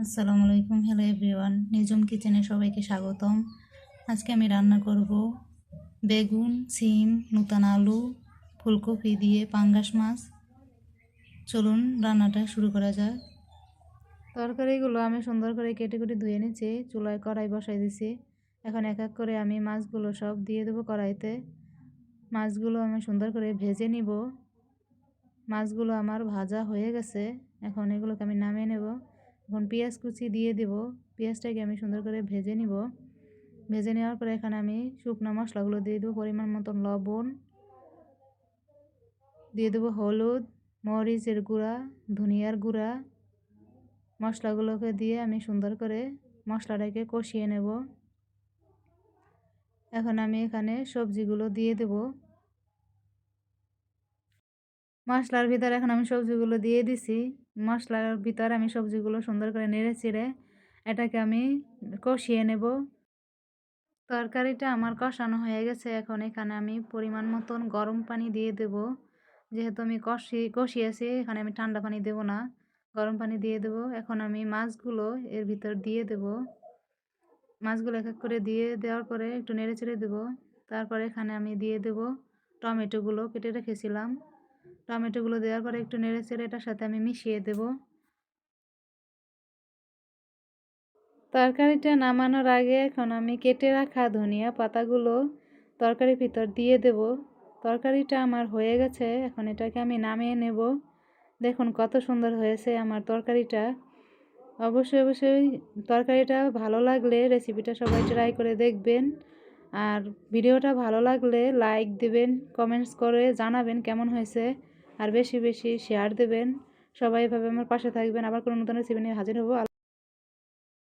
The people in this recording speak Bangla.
আসসালামু আলাইকুম হ্যালো এভরিওয়ান নিজুম কিচেনে সবাইকে স্বাগতম। আজকে আমি রান্না করব বেগুন, সিম, নূতন আলু, ফুলকপি দিয়ে পাঙ্গাস মাছ। চলুন রান্নাটা শুরু করা যাক। তরকারিগুলো আমি সুন্দর করে কেটে কেটে ধুয়ে নিচ্ছি চুলায় কড়াই বসাই দিছি এখন এক এক করে আমি মাছগুলো সব দিয়ে দেবো কড়াইতে। মাছগুলো আমি সুন্দর করে ভেজে নিব। মাছগুলো আমার ভাজা হয়ে গেছে, এখন এগুলোকে আমি নামিয়ে নেব। এখন পেঁয়াজ কুচি দিয়ে দেব। পেঁয়াজটাকে আমি সুন্দর করে ভেজে নিব। ভেজে নেওয়ার পরে এখানে আমি শুকনো মশলাগুলো দিয়ে দেবো, পরিমাণ মতন লবণ। দিয়ে দেবো হলুদ, মরিচের গুঁড়া, ধনিয়ার গুঁড়া। মশলাগুলোকে দিয়ে আমি সুন্দর করে মশলাটাকে কষিয়ে নেব। এখন আমি এখানে সবজিগুলো দিয়ে দেব। মশলার ভিতরে এখন আমি সবজিগুলো দিয়ে দিছি। মশলার ভিতরে আমি সবজিগুলো সুন্দর করে নেড়ে চেড়ে এটাকে আমি কষিয়ে নেব। তরকারিটা আমার কষানো হয়ে গেছে। এখন এখানে আমি পরিমাণ মতন গরম পানি দিয়ে দেব। যেহেতু আমি কষি, কষিয়েছি, এখানে আমি ঠান্ডা পানি দেব না। গরম পানি দিয়ে দেব। এখন আমি মাছগুলো এর ভিতর দিয়ে দেব। মাছগুলো এক এক করে দিয়ে দেওয়ার পরে একটু নেড়ে চেড়ে দেবো। তারপরে এখানে আমি দিয়ে দেব টমেটোগুলো কেটে রেখেছিলাম। টমেটোগুলো দেওয়ার পরে একটু নেড়ে চেড়ে এটার সাথে আমি মিশিয়ে দেব। তরকারিটা নামানোর আগে এখন আমি কেটে রাখা ধনিয়া পাতাগুলো তরকারির ভিতর দিয়ে দেব। তরকারিটা আমার হয়ে গেছে, এখন এটাকে আমি নামিয়ে নেব। দেখুন কত সুন্দর হয়েছে আমার তরকারিটা। অবশ্যই অবশ্যই তরকারিটা ভালো লাগলে রেসিপিটা সবাই ট্রাই করে দেখবেন। আর ভিডিওটা ভালো লাগলে লাইক দেবেন কমেন্টস করে জানাবেন কেমন হয়েছে, আর বেশি বেশি শেয়ার দেবেন। সবাই এভাবে আমার পাশে থাকবেন। আবার কোনো নতুন রেসিপি নিয়ে হাজির হব।